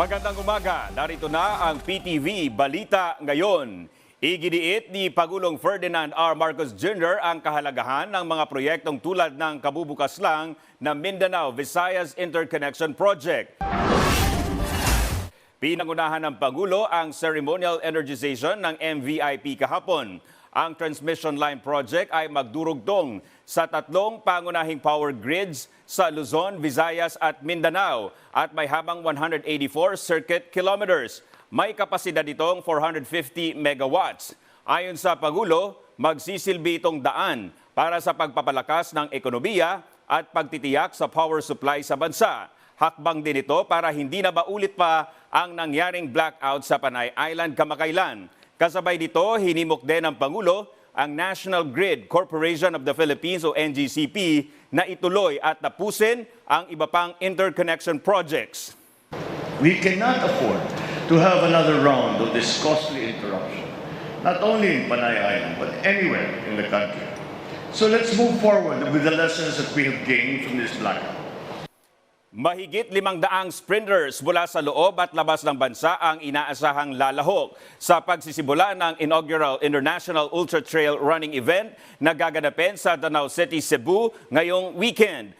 Magandang umaga. Narito na ang PTV Balita ngayon. Iginiit ni Pagulong Ferdinand R. Marcos Jr. ang kahalagahan ng mga proyektong tulad ng kabubukas lang na Mindanao Visayas Interconnection Project. Pinangunahan ng Pangulo ang ceremonial energization ng MVIP kahapon. Ang transmission line project ay magdurugtong sa tatlong pangunahing power grids sa Luzon, Visayas at Mindanao at may habang 184 circuit kilometers. May kapasidad itong 450 megawatts. Ayon sa Pangulo, magsisilbi itong daan para sa pagpapalakas ng ekonomiya at pagtitiyak sa power supply sa bansa. Hakbang din ito para hindi na maulit pa ang nangyaring blackout sa Panay Island kamakailan. Kasabay dito, hinimok din ng Pangulo ang National Grid Corporation of the Philippines o NGCP na ituloy at tapusin ang iba pang interconnection projects. We cannot afford to have another round of this costly interruption, not only in Panay Island, but anywhere in the country. So let's move forward with the lessons that we have gained from this blackout. Mahigit limang daang sprinters mula sa loob at labas ng bansa ang inaasahang lalahok sa pagsisimula ng inaugural International Ultra Trail Running Event na gaganapin sa Danau City, Cebu ngayong weekend.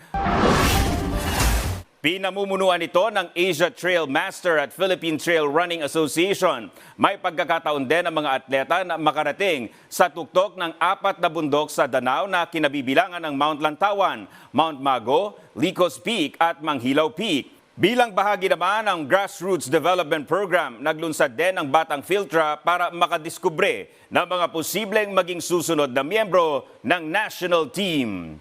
Pinamumunuan ito ng Asia Trail Master at Philippine Trail Running Association. May pagkakataon din ang mga atleta na makarating sa tuktok ng apat na bundok sa Danau na kinabibilangan ng Mount Lantawan, Mount Mago, Licos Peak at Manghilaw Peak. Bilang bahagi naman ng Grassroots Development Program, naglunsad din ang Batang Filtra para makadiskubre ng mga posibleng maging susunod na miyembro ng national team.